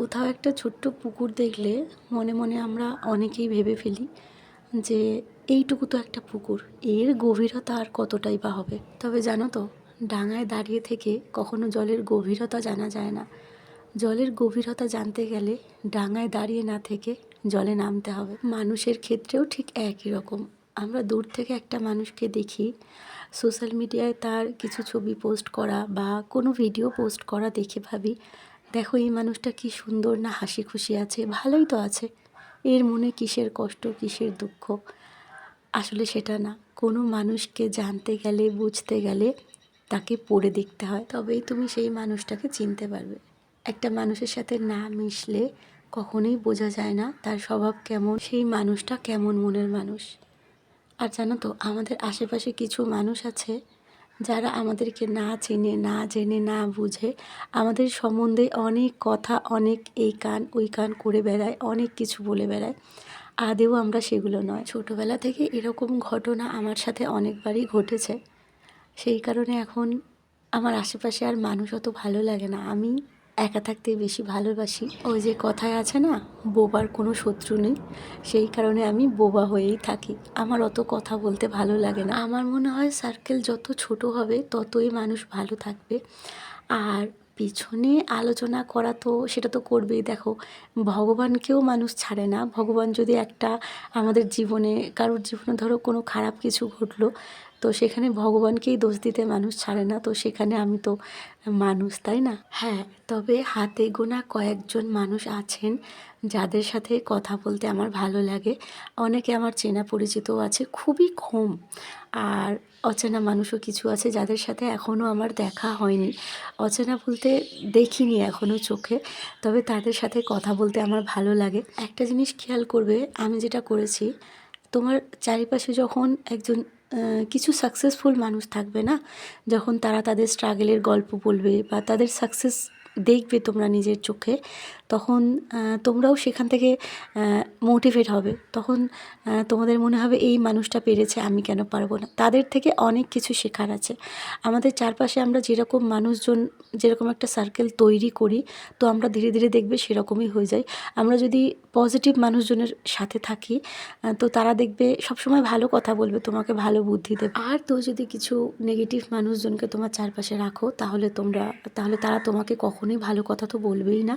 কোথাও একটা ছোট্ট পুকুর দেখলে মনে মনে আমরা অনেকেই ভেবে ফেলি যে এইটুকু তো একটা পুকুর, এর গভীরতা আর কতটাই বা হবে? তবে জানো তো, ডাঙায় দাঁড়িয়ে থেকে কখনো জলের গভীরতা জানা যায় না। জলের গভীরতা জানতে গেলে ডাঙায় দাঁড়িয়ে না থেকে জলে নামতে হবে। মানুষের ক্ষেত্রেও ঠিক একই রকম। আমরা দূর থেকে একটা মানুষকে দেখি সোশ্যাল মিডিয়ায় তার কিছু ছবি পোস্ট করা বা কোনো ভিডিও পোস্ট করা দেখে ভাবি দেখো, এই মানুষটা কি সুন্দর না হাসি খুশি আছে? ভালোই তো আছে। এর মনে কিসের কষ্ট, কিসের দুঃখ? আসলে সেটা না। কোনো মানুষকে জানতে গেলে, বুঝতে গেলে তাকে পড়ে দেখতে হয়। তবেই তুমি সেই মানুষটাকে চিনতে পারবে। একটা মানুষের সাথে না মিশলে কখনোই বোঝা যায় না তার স্বভাব কেমন, সেই মানুষটা কেমন মনের মানুষ। আর জানো তো, আমাদের আশেপাশে কিছু মানুষ আছে যারা আমাদেরকে না চেনে, না জেনে, না বুঝে, আমাদের সম্বন্ধে অনেক কথা, অনেক এই কান, ওই কান করে বেড়ায়, অনেক কিছু বলে বেড়ায়। আদেও আমরা সেগুলো নয়। ছোটোবেলা থেকে এরকম ঘটনা আমার সাথে অনেকবারই ঘটেছে। সেই কারণে এখন আমার আশেপাশে আর মানুষ অত ভালো লাগে না। আমি একা থাকতে বেশি ভালোবাসি। ওই যে কথায় আছে না, বোবার কোনো শত্রু নেই। সেই কারণে আমি বোবা হয়েই থাকি। আমার অত কথা বলতে ভালো লাগে না। আমার মনে হয় সার্কেল যত ছোট হবে, ততই মানুষ ভালো থাকবে। আর পিছনে আলোচনা করা তো, সেটা তো করবেই। দেখো, ভগবানকেও মানুষ ছাড়ে না। ভগবান যদি একটা আমাদের জীবনে, কারোর জীবনে ধরো কোনো খারাপ কিছু ঘটলো তো সেখানে ভগবানকেই দোষ দিতে মানুষ ছাড়ে না, তো সেখানে আমি তো মানুষ, তাই না? হ্যাঁ তবে হাতে গোনা কয়েকজন মানুষ আছেন যাদের সাথে কথা বলতে আমার ভালো লাগে। অনেকে আমার চেনা পরিচিতও আছে, খুবই কম। আর অচেনা মানুষও কিছু আছে যাদের সাথে এখনও আমার দেখা হয়নি। অচেনা বলতে দেখিনি এখনও চোখে, তবে তাদের সাথে কথা বলতে আমার ভালো লাগে। একটা জিনিস খেয়াল করবে, আমি যেটা করেছি, তোমার চারিপাশে যখন একজন কিছু সাকসেসফুল মানুষ থাকবে না যখন তারা তাদের স্ট্রাগলের গল্প বলবে বা তাদের সাকসেস দেখবে তোমরা নিজের চোখে, তখন তোমরাও সেখান থেকে মোটিভেট হবে। তখন তোমাদের মনে হবে, এই মানুষটা পেরেছে, আমি কেন পারব না? তাদের থেকে অনেক কিছু শেখার আছে। আমাদের চারপাশে আমরা যেরকম মানুষজন, যেরকম একটা সার্কেল তৈরি করি, তো আমরা ধীরে ধীরে দেখবে সেরকমই হয়ে যায়। আমরা যদি পজিটিভ মানুষজনের সাথে থাকি তো তারা দেখবে সবসময় ভালো কথা বলবে, তোমাকে ভালো বুদ্ধি দেবে। আর তো যদি কিছু নেগেটিভ মানুষজনকে তোমার চারপাশে রাখো, তাহলে তোমরা, তাহলে তারা তোমাকে কখনোই ভালো কথা তো বলবেই না।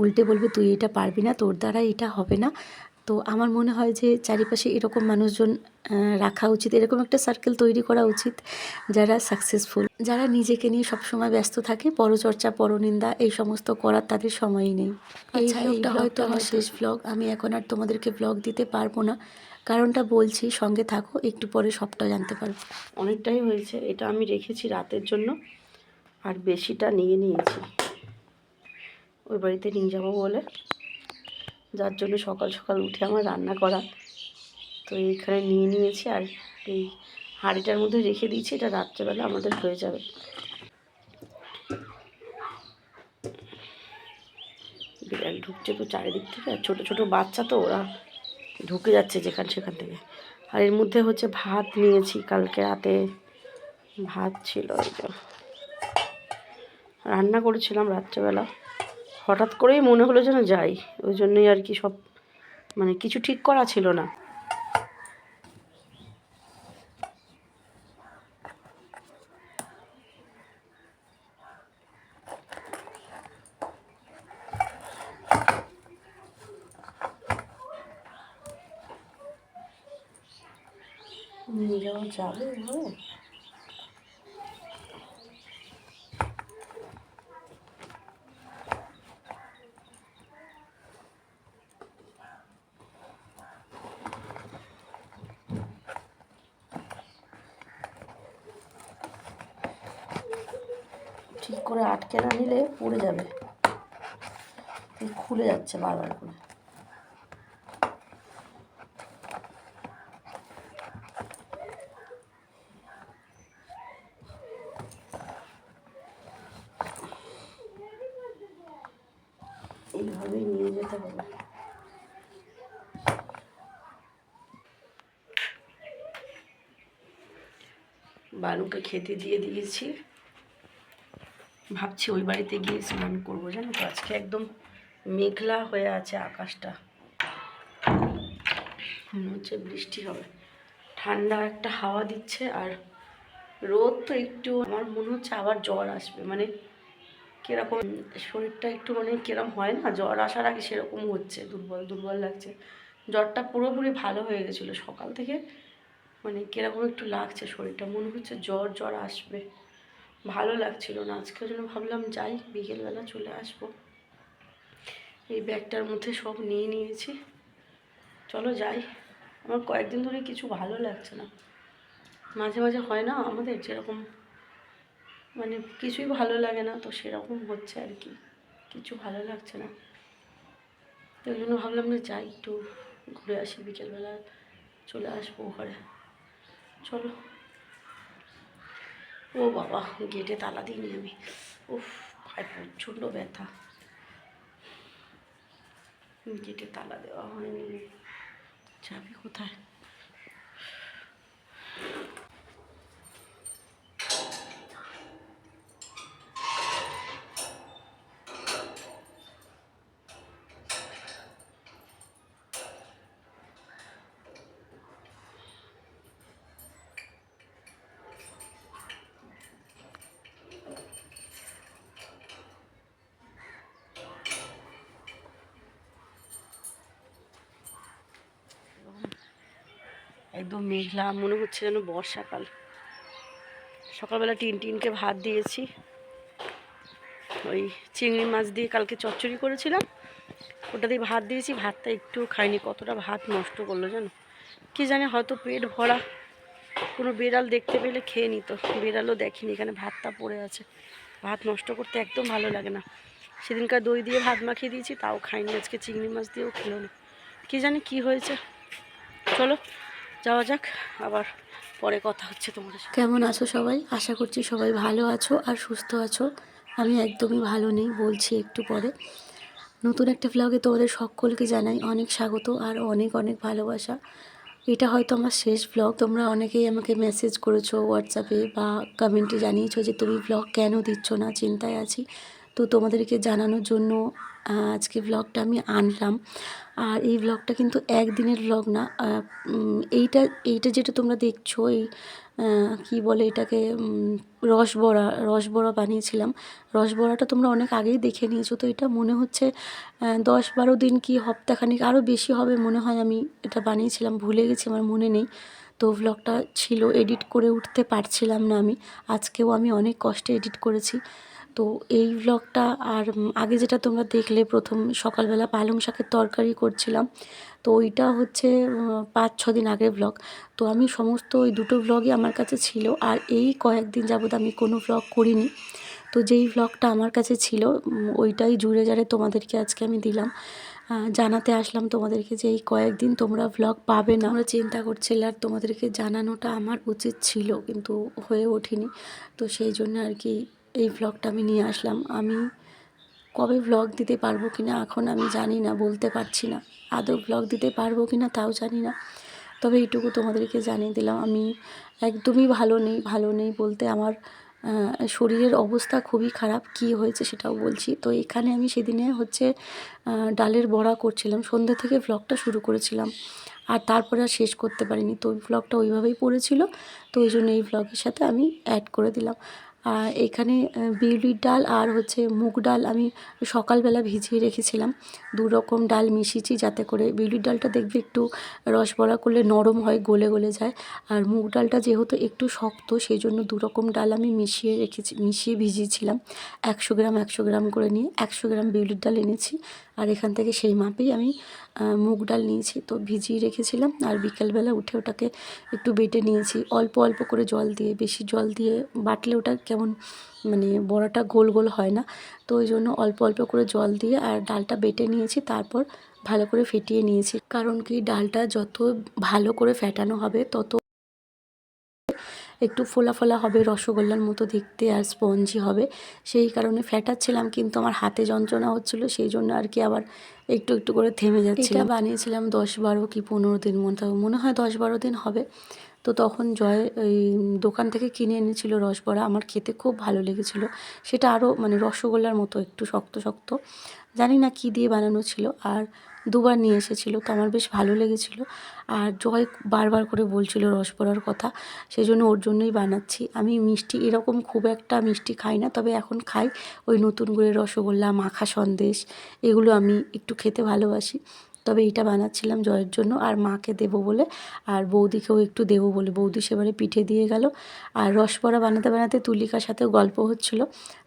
উল্টে বলবে তুই এটা পারবি না তোর দ্বারা এটা হবে না। তো আমার মনে হয় যে চারিপাশে এরকম মানুষজন রাখা উচিত। এরকম একটা সার্কেল তৈরি করা উচিত যারা সাকসেসফুল যারা নিজেকে নিয়ে সবসময় ব্যস্ত থাকে পরচর্চা পরনিন্দা এই সমস্ত করার তাদের সময়ই নেই। আচ্ছা হয়তো আমার শেষ ব্লগ আমি এখন আর তোমাদেরকে ব্লগ দিতে পারব না। কারণটা বলছি সঙ্গে থাকো একটু পরে সবটা জানতে পারব। অনেকটাই হয়েছে। এটা আমি রেখেছি রাতের জন্য আর বেশিটা নিয়ে নিয়েছি। ওই বাড়িতে নিয়ে যাব বলে। যার জন্য সকাল সকাল উঠে আমার রান্না করা। তো এইখানে নিয়ে নিয়েছি আর এই হাঁড়িটার মধ্যে রেখে দিয়েছি, এটা রাত্রেবেলা আমাদের হয়ে যাবে। বিড়াল ঢুকছে তো চারিদিক থেকে, আর ছোটো ছোটো বাচ্চা তো ওরা ঢুকে যাচ্ছে যেখান সেখান থেকে। আর এর মধ্যে হচ্ছে ভাত নিয়েছি কালকে রাতে। ভাত ছিল রান্না করেছিলাম রাত্রেবেলা। হঠাৎ করেই মনে হলো যেন যাই। ওই জন্যই আর কি সব মানে কিছু ঠিক করা ছিল না। যাবে এভাবে ঠিক করে আটকে না নিলে পড়ে যাবে। খুলে যাচ্ছে বারবার করে। এইভাবেই নিয়ে যেতে হবে। বানুকে খেতে দিয়ে দিয়েছি। ভাবছি ওই বাড়িতে গিয়ে স্নান করব, জানো তো? আজকে একদম মেঘলা হয়ে আছে আকাশটা। মনে হচ্ছে বৃষ্টি হবে। ঠান্ডা একটা হাওয়া দিচ্ছে আর রোদ তো একটু, আমার মনে হচ্ছে আবার জ্বর আসবে। মানে কীরকম, শরীরটা একটু মানে কীরকম হয় না? জ্বর আসার আগে সেরকম হচ্ছে, দুর্বল দুর্বল লাগছে। জ্বরটা পুরোপুরি ভালো হয়ে গেছিল সকাল থেকে। মানে কীরকম একটু লাগছে শরীরটা, মনে হচ্ছে জ্বর জ্বর আসবে। ভালো লাগছিল না। আজকের জন্য ভাবলাম যাই, বিকেলবেলা চলে আসব। এই ব্যাগটার মধ্যে সব নিয়ে নিয়েছি। চলো যাই। আমার কয়েকদিন ধরে কিছু ভালো লাগছে না। মাঝে মাঝে হয় না আমাদের যেরকম মানে কিছুই ভালো লাগে না তো সেরকম হচ্ছে আর কি। কিছু ভালো লাগছে না। তো ওই জন্য ভাবলাম যে যাই, একটু ঘুরে আসি বিকেলবেলা, চলে আসব ঘরে। চলো। ও বাবা গেটে তালা দিইনি আমি উফ ভাই প্রচণ্ড ব্যথা গেটে তালা দেওয়া হয়নি যাবি কোথায় একদম মেঘলা, মনে হচ্ছে যেন বর্ষাকাল। সকালবেলা টিন টিনকে ভাত দিয়েছি। ওই চিংড়ি মাছ দিয়ে কালকে চচ্চড়ি করেছিলাম। ওটা দিয়ে ভাত দিয়েছি, ভাতটা একটু খাইনি। কতটা ভাত নষ্ট করল জানো? কি জানে, হয়তো পেট ভরা। কোনো বিড়াল দেখতে পেলে খেয়ে নিত। বিড়ালও দেখেনি, এখানে ভাতটা পড়ে আছে। ভাত নষ্ট করতে একদম ভালো লাগে না। সেদিনকার দই দিয়ে ভাত মাখিয়ে দিয়েছি, তাও খাইনি। আজকে চিংড়ি মাছ দিয়েও খেলো না কী জানি কি হয়েছে। চলো যাওয়া যাক, আবার পরে কথা হচ্ছে তোমাদের কেমন আছো সবাই? আশা করছি সবাই ভালো আছো আর সুস্থ আছো। আমি একদমই ভালো নেই, বলছি একটু পরে। নতুন একটা ব্লগে তোমাদের সকলকে জানাই অনেক স্বাগত আর অনেক অনেক ভালোবাসা। এটা হয়তো আমার শেষ ব্লগ তোমরা অনেকেই আমাকে মেসেজ করেছ হোয়াটসঅ্যাপে বা কমেন্টে জানিয়েছো যে তুমি ব্লগ কেন দিচ্ছ না, চিন্তায় আছি। তো তোমাদেরকে জানানোর জন্য আজকে ব্লগটা আমি আনলাম। আর এই ব্লগটা কিন্তু একদিনের ব্লগ না এইটা এইটা যেটা তোমরা দেখছ, এই কি বলে এটাকে রসবড়া রসবড়া বানিয়েছিলাম। রসবড়াটা তোমরা অনেক আগেই দেখে নিয়েছো, তো এটা মনে হচ্ছে দশ বারো দিন কি হপ্তাখানিক আরও বেশি হবে মনে হয় আমি এটা বানিয়েছিলাম, ভুলে গেছি, আমার মনে নেই। তো ব্লগটা ছিল এডিট করে উঠতে পারছিলাম না আমি, আজকেও আমি অনেক কষ্টে এডিট করেছি। তো এই ব্লগটা আর আগে যেটা তোমরা দেখলে, প্রথম সকালবেলা পালং শাকের তরকারি করছিলাম। তো ওইটা হচ্ছে পাঁচ, ছ দিন আগের ব্লগ তো আমি সমস্ত ওই দুটো ব্লগই আমার কাছে ছিল। আর এই কয়েকদিন যাবৎ আমি কোনো ব্লগ করিনি। তো যেই ব্লগটা আমার কাছে ছিল ওইটাই জুড়ে জারে তোমাদেরকে আজকে আমি দিলাম। জানাতে আসলাম তোমাদেরকে যে এই কয়েকদিন তোমরা ব্লগ পাবে না। আমরা চিন্তা করছিলে আর তোমাদেরকে জানানোটা আমার উচিত ছিল, কিন্তু হয়ে ওঠেনি। তো সেই জন্য আর কি এই ব্লগটা আমি নিয়ে আসলাম। আমি কবে ব্লগ দিতে পারব কি না এখন আমি জানি না, বলতে পারছি না। আদৌ ব্লগ দিতে পারব কি না তাও জানি না। তবে এইটুকু তোমাদেরকে জানিয়ে দিলাম, আমি একদমই ভালো নেই ভালো নেই বলতে আমার শরীরের অবস্থা খুবই খারাপ, কি হয়েছে সেটাও বলছি। তো এখানে আমি সেদিনে হচ্ছে ডালের বড়া করছিলাম, সন্ধ্যা থেকে ব্লগটা শুরু করেছিলাম। আর তারপরে আর শেষ করতে পারিনি। তো ওই ব্লগটা ওইভাবেই পড়েছিল, তো ওই জন্য এই ব্লগের সাথে আমি অ্যাড করে দিলাম। আর এখানে বিউলির ডাল আর হচ্ছে মুগ ডাল আমি সকালবেলা ভিজিয়ে রেখেছিলাম। দু রকম ডাল মিশিয়েছি যাতে করে বিউলির ডালটা দেখবে একটু রস বড়া করলে নরম হয়, গলে গলে যায়। আর মুগ ডালটা যেহেতু একটু শক্ত সেই জন্য দু রকম ডাল আমি মিশিয়ে রেখেছি, মিশিয়ে ভিজিয়েছিলাম। একশো গ্রাম একশো গ্রাম করে নিয়ে একশো গ্রাম বিউলির ডাল এনেছি। আর এখান থেকে সেই মাপেই আমি মুগ ডাল নিয়েছি, তো ভিজিয়ে রেখেছিলাম। আর বিকেলবেলা উঠে ওটাকে একটু বেটে নিয়েছি। অল্প অল্প করে জল দিয়ে, বেশি জল দিয়ে বাটলে ওটা কেমন মানে বড়াটা গোল গোল হয় না। তো ওই জন্য অল্প অল্প করে জল দিয়ে আর ডালটা বেটে নিয়েছি, তারপর ভালো করে ফেটিয়ে নিয়েছি। কারণ কি, ডালটা যত ভালো করে ফেটানো হবে, তত একটু ফোলা ফোলা হবে রসগোল্লার মতো দেখতে আর স্পঞ্জি হবে। সেই কারণে ফ্যাটাচ্ছিলাম কিন্তু আমার হাতে যন্ত্রণা হচ্ছিল সেই জন্য আর কি আবার একটু একটু করে থেমে যাচ্ছিল বানিয়েছিলাম দশ বারো কি পনেরো দিন মতো মনে হয় দশ বারো দিন হবে। তো তখন জয় ওই দোকান থেকে কিনে এনেছিল রসবড়া আমার খেতে খুব ভালো লেগেছিল। সেটা আরও মানে রসগোল্লার মতো একটু শক্ত শক্ত। জানি না কী দিয়ে বানানো ছিল আর দুবার নিয়ে এসেছিল, তো আমার বেশ ভালো লেগেছিলো। আর জয় বারবার করে বলছিল রসবড়ার কথা সেই জন্য ওর জন্যই বানাচ্ছি। আমি মিষ্টি, এরকম খুব একটা মিষ্টি খাই না, তবে এখন খাই। ওই নতুন করে রসগোল্লা, মাখা সন্দেশ, এগুলো আমি একটু খেতে ভালোবাসি। তবে এটা বানাচ্ছিলাম জয়ের জন্য আর মাকে দেব বলে। আর বৌদিকেও একটু দেব বলে। বৌদি সেবারে পিঠে দিয়ে গেল। আর রসবড়া বানাতে বানাতে তুলিকার সাথেও গল্প হচ্ছিল।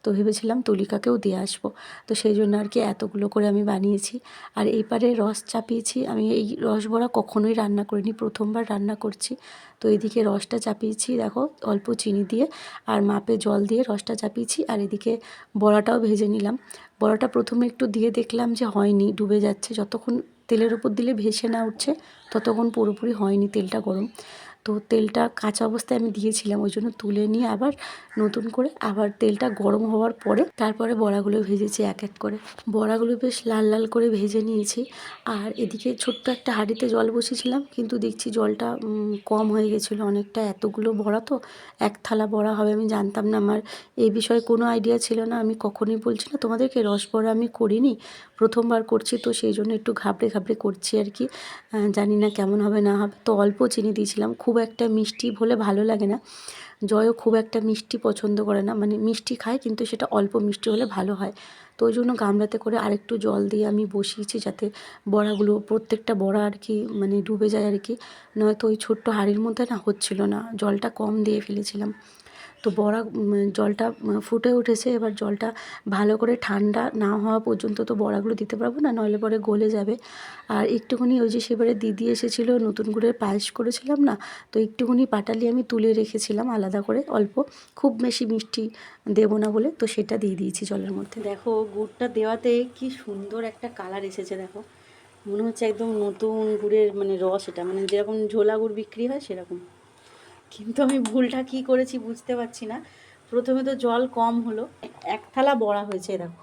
তো ভেবেছিলাম তুলিকাকেও দিয়ে আসব। তো সেই জন্য আর কি এতগুলো করে আমি বানিয়েছি। আর এইবারে রস চাপিয়েছি। আমি এই রসবড়া কখনোই রান্না করিনি। প্রথমবার রান্না করছি। তো এদিকে রসটা চাপিয়েছি, দেখো, অল্প চিনি দিয়ে, আর মাপে জল দিয়ে রসটা চাপিয়েছি, আর এদিকে বড়াটাও ভেজে নিলাম। বড়াটা প্রথমে একটু দিয়ে দেখলাম যে হয়নি, ডুবে যাচ্ছে। যতক্ষণ তেলের উপর দিলে ভেসে না উঠছে, ততক্ষণ পুরোপুরি হয়নি তেলটা গরম। তো তেলটা কাঁচা অবস্থায় আমি দিয়েছিলাম, ওই জন্য তুলে নিয়ে আবার নতুন করে আবার তেলটা গরম হওয়ার পরে তারপরে বড়াগুলো ভেজেছি এক এক করে। বড়াগুলো বেশ লাল লাল করে ভেজে নিয়েছি। আর এদিকে ছোট্ট একটা হাঁড়িতে জল বসেছিলাম কিন্তু দেখছি জলটা কম হয়ে গেছিল অনেকটা। এতগুলো বড়া তো, এক থালা বড়া হবে আমি জানতাম না। আমার এই বিষয়ে কোনো আইডিয়া ছিল না, আমি কখনই বলছি না, তোমাদেরকে রস বড়া আমি করিনি, প্রথমবার করছি, তো সেই জন্য একটু ঘাবড়ে ঘাবড়ে করছি আর কি। জানি না কেমন হবে না হবে, তো অল্প চিনি দিয়েছিলাম, খুব একটা মিষ্টি হলে ভালো লাগে না। জয়ও খুব একটা মিষ্টি পছন্দ করে না। মানে মিষ্টি খায়, কিন্তু সেটা অল্প মিষ্টি হলে ভালো হয়। তো ওই জন্য গামলাতে করে আরেকটু জল দিয়ে আমি বসিয়েছি যাতে বড়াগুলো, প্রত্যেকটা বড়া আর কি মানে ডুবে যায় আর কি। নয়তো ওই ছোট্ট হাড়ির মধ্যে না হচ্ছিল না। জলটা কম দিয়ে ফেলেছিলাম। তো বড়া জলটা ফুটে উঠেছে। এবার জলটা ভালো করে ঠান্ডা না হওয়া পর্যন্ত তো বড়াগুলো দিতে পারব না, নইলে পরে গলে যাবে। আর একটুখানি ওই যে সেবারে দিদি এসেছিল, নতুন করে পায়েস করেছিলাম না, তো একটুখানি পাটালি আমি তুলে রেখেছিলাম আলাদা করে, অল্প। খুব বেশি মিষ্টি দেবো না বলে, তো সেটা দিয়ে দিয়েছি জলের মধ্যে। দেখো, গুড়টা দেওয়াতে কি সুন্দর একটা কালার এসেছে, দেখো। মনে হচ্ছে একদম নতুন গুড়ের মানে রস এটা মানে যেরকম ঝোলা গুড় বিক্রি হয় সেরকম। কিন্তু আমি ভুলটা কি করেছি বুঝতে পারছি না। প্রথমে তো জল কম হলো। এক থালা বড়া হয়েছে এরকম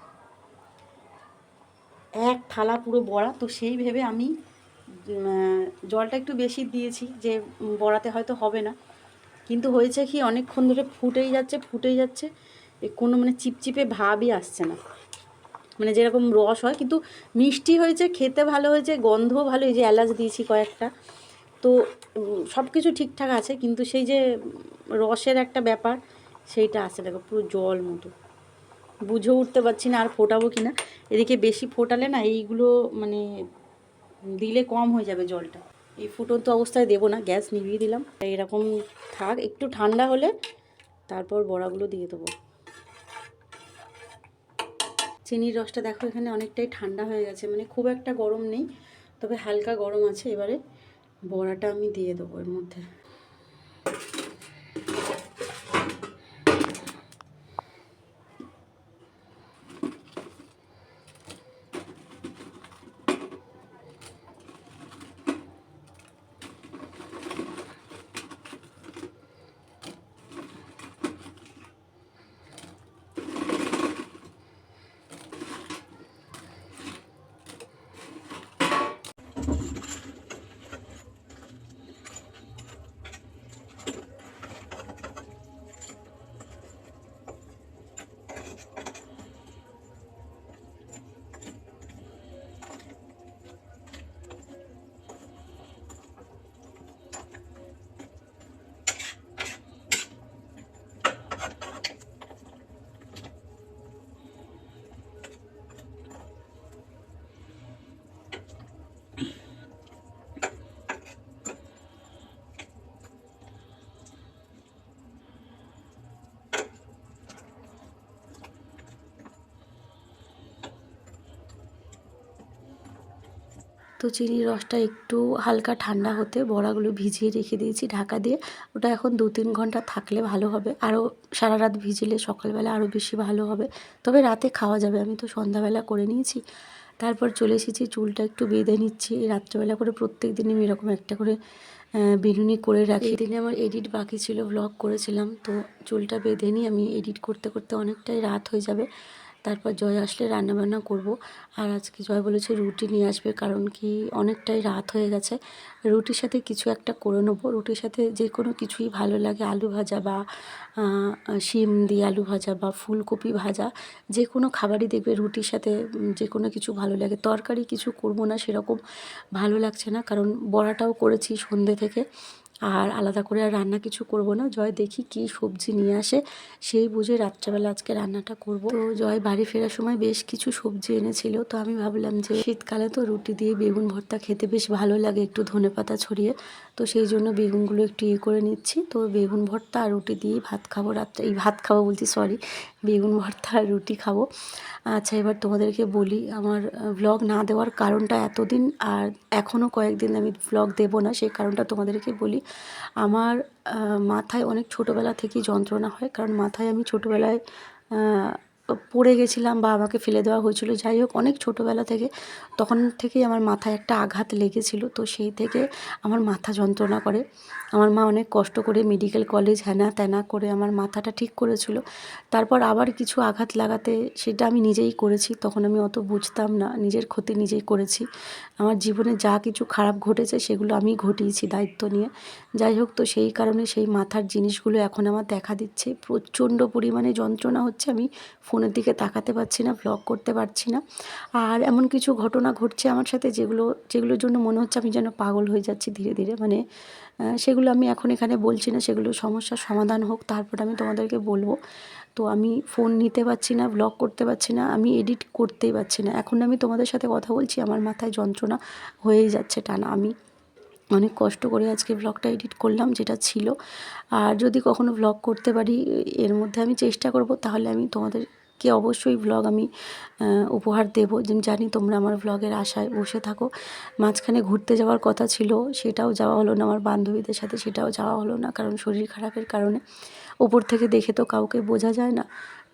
এক থালা পুরো বড়া। তো সেই ভেবে আমি জলটা একটু বেশি দিয়েছি যে বড়াতে হয়তো হবে না। কিন্তু হয়েছে কি, অনেকক্ষণ ধরে ফুটেই যাচ্ছে ফুটেই যাচ্ছে। কোনো মানে চিপচিপে ভাবই আসছে না। মানে যেরকম রস হয়। কিন্তু মিষ্টি হয়েছে, খেতে ভালো হয়েছে, গন্ধও ভালো। এই যে এলাচ দিয়েছি কয়েকটা। তো সব কিছু ঠিকঠাক আছে, কিন্তু সেই যে রসের একটা ব্যাপার, সেইটা আছে, দেখো, পুরো জল মতো। বুঝে উঠতে পারছি না আর ফোটাবো কি না। এদিকে বেশি ফোটালে না, এইগুলো মানে দিলে কম হয়ে যাবে জলটা। এই ফুটন্ত অবস্থায় দেবো না, গ্যাস নিভিয়ে দিলাম। এরকম থাক, একটু ঠান্ডা হলে তারপর বড়াগুলো দিয়ে দেবো। চিনির রসটা দেখো এখানে অনেকটাই ঠান্ডা হয়ে গেছে মানে খুব একটা গরম নেই, তবে হালকা গরম আছে এবারে। বড়াটা আমি দিয়ে দেবো এর মধ্যে। তো চিনির রসটা একটু হালকা ঠান্ডা হতে বড়াগুলো ভিজিয়ে রেখে দিয়েছি ঢাকা দিয়ে। ওটা এখন দু তিন ঘণ্টা থাকলে ভালো হবে। আরও সারা রাত ভিজলে সকালবেলা আরও বেশি ভালো হবে। তবে রাতে খাওয়া যাবে, আমি তো সন্ধ্যাবেলা করে নিয়েছি। তারপর চলে এসেছি, চুলটা একটু বেঁধে নিচ্ছি। রাত্রেবেলা করে প্রত্যেক দিনই আমি এরকম একটা করে বিনুনি করে রাখি। দিনে আমার এডিট বাকি ছিল ব্লগ করেছিলাম। তো চুলটা বেঁধে নিয়ে আমি এডিট করতে করতে অনেকটাই রাত হয়ে যাবে। তারপর জয় আসলে রান্নাবান্না করব। আর আজকে জয় বলেছে রুটি নিয়ে আসবে, কারণ কি অনেকটাই রাত হয়ে গেছে। রুটির সাথে কিছু একটা করে নেব। রুটির সাথে যে কোনো কিছুই ভালো লাগে, আলু ভাজা বা শিম দিয়ে আলু ভাজা বা ফুলকপি ভাজা, যে কোনো খাবারই দেখবে রুটির সাথে যে কোনো কিছু ভালো লাগে। তরকারি কিছু করব না সেরকম ভালো লাগছে না, কারণ বড়াটাও করেছি সন্ধ্যে থেকে। আর আলাদা করে আর রান্না কিছু করব না। জয় দেখি কি সবজি নিয়ে আসে। সেই বুঝে রাত্রেবেলা আজকে রান্নাটা করব। তো জয় বাড়ি ফেরার সময় বেশ কিছু সবজি এনেছিল। তো আমি ভাবলাম যে শীতকালে তো রুটি দিয়ে বেগুন ভর্তা খেতে বেশ ভালো লাগে একটু ধনে পাতা ছড়িয়ে। তো সেই জন্য বেগুনগুলো একটু ইয়ে করে নিচ্ছি। তো বেগুন ভর্তা আর রুটি দিয়েই ভাত খাব রাত্রে এই ভাত খাব বলছি সরি বেগুন ভর্তা আর রুটি খাব। আচ্ছা এবার তোমাদেরকে বলি, আমার ব্লগ না দেওয়ার কারণটা এতদিন আর এখনও কয়েকদিন আমি ব্লগ দেবো না সেই কারণটা তোমাদেরকে বলি। আমার মাথায় অনেক ছোটোবেলা থেকেই যন্ত্রণা হয়। কারণ মাথায় আমি ছোটোবেলায় পড়ে গেছিলাম বা আমাকে ফেলে দেওয়া হয়েছিল। যাই হোক, অনেক ছোটোবেলা থেকে, তখন থেকেই আমার মাথায় একটা আঘাত লেগেছিল। তো সেই থেকে আমার মাথা যন্ত্রণা করে। আমার মা অনেক কষ্ট করে মেডিকেল কলেজ হ্যানা ত্যানা করে আমার মাথাটা ঠিক করেছিল। তারপর আবার কিছু আঘাত লাগাতে সেটা আমি নিজেই করেছি। তখন আমি অত বুঝতাম না, নিজের ক্ষতি নিজেই করেছি। আমার জীবনে যা কিছু খারাপ ঘটেছে সেগুলো আমি ঘটিয়েছি দায়িত্ব নিয়ে। যাই হোক, তো সেই কারণে সেই মাথার জিনিসগুলো এখন আমার দেখা দিচ্ছে। প্রচণ্ড পরিমাণে যন্ত্রণা হচ্ছে, আমি ফোনের দিকে তাকাতে পারছি না ব্লগ করতে পারছি না। আর এমন কিছু ঘটনা ঘটছে আমার সাথে যেগুলো, যেগুলোর জন্য মনে হচ্ছে আমি যেন পাগল হয়ে যাচ্ছি ধীরে ধীরে। মানে সেগুলো আমি এখন এখানে বলছি না, সেগুলো সমস্যার সমাধান হোক, তারপর আমি তোমাদেরকে বলব। তো আমি ফোন নিতে পারছি না ব্লগ করতে পারছি না, আমি এডিট করতেই পারছি না। এখন আমি তোমাদের সাথে কথা বলছি, আমার মাথায় যন্ত্রণা হয়েই যাচ্ছে টানা। আমি অনেক কষ্ট করে আজকে ব্লগটা এডিট করলাম, যেটা ছিল। আর যদি কখনো ব্লগ করতে পারি, এর মধ্যে আমি চেষ্টা করব, তাহলে আমি তোমাদেরকে অবশ্যই ব্লগ আমি উপহার দেবো। যে জানি তোমরা আমার ব্লগের আশায় বসে থাকো। মাঝখানে ঘুরতে যাওয়ার কথা ছিল, সেটাও যাওয়া হলো না। আমার বান্ধবীদের সাথে সেটাও যাওয়া হলো না, কারণ শরীর খারাপের কারণে। ওপর থেকে দেখে তো কাউকে বোঝা যায় না।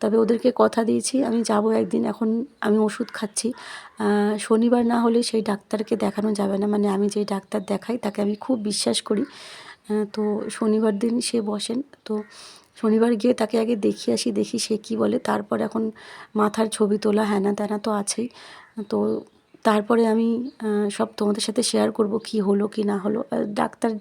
তবে ওদেরকে কথা দিয়েছি, আমি যাব একদিন। এখন আমি ওষুধ খাচ্ছি। শনিবার না হলে সেই ডাক্তারকে দেখানো যাবে না। মানে আমি যেই ডাক্তার দেখাই, তাকে আমি খুব বিশ্বাস করি। তো শনিবার দিন সে বসেন। তো শনিবার গিয়ে তাকে আগে দেখি আসি, দেখি সে কি বলে। তারপর এখন মাথার ছবি তোলা হ্যানা ত্যানা তো আছেই। তো তারপরে আমি সব তোমাদের সাথে শেয়ার করব কি হলো, কি না হলো। ডাক্তার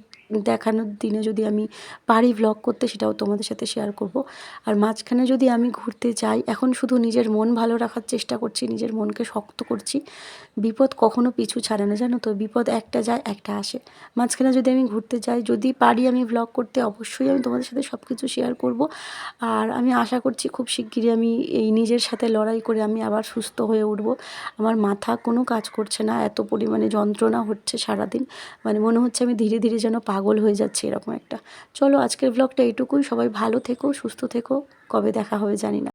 দেখানোর দিনে যদি আমি পারি ব্লগ করতে, সেটাও তোমাদের সাথে শেয়ার করব। আর মাঝখানে যদি আমি ঘুরতে যাই, এখন শুধু নিজের মন ভালো রাখার চেষ্টা করছি, নিজের মনকে শক্ত করছি। বিপদ কখনো পিছু ছাড়ে না, জানো তো? বিপদ একটা যায়, একটা আসে। মাঝখানে যদি আমি ঘুরতে যাই, যদি পারি আমি ব্লগ করতে, অবশ্যই আমি তোমাদের সাথে সব কিছু শেয়ার করব। আর আমি আশা করছি খুব শিগগিরই আমি এই নিজের সাথে লড়াই করে আমি আবার সুস্থ হয়ে উঠব। আমার মাথা কোনো কাজ করছে না, এত পরিমাণে যন্ত্রণা হচ্ছে সারাদিন। মানে মনে হচ্ছে আমি ধীরে ধীরে যেন পাগল হয়ে যাচ্ছে এরকম একটা। চলো আজকের ব্লগটা এইটুকুই। সবাই ভালো থেকো, সুস্থ থেকো। কবে দেখা হবে জানি না।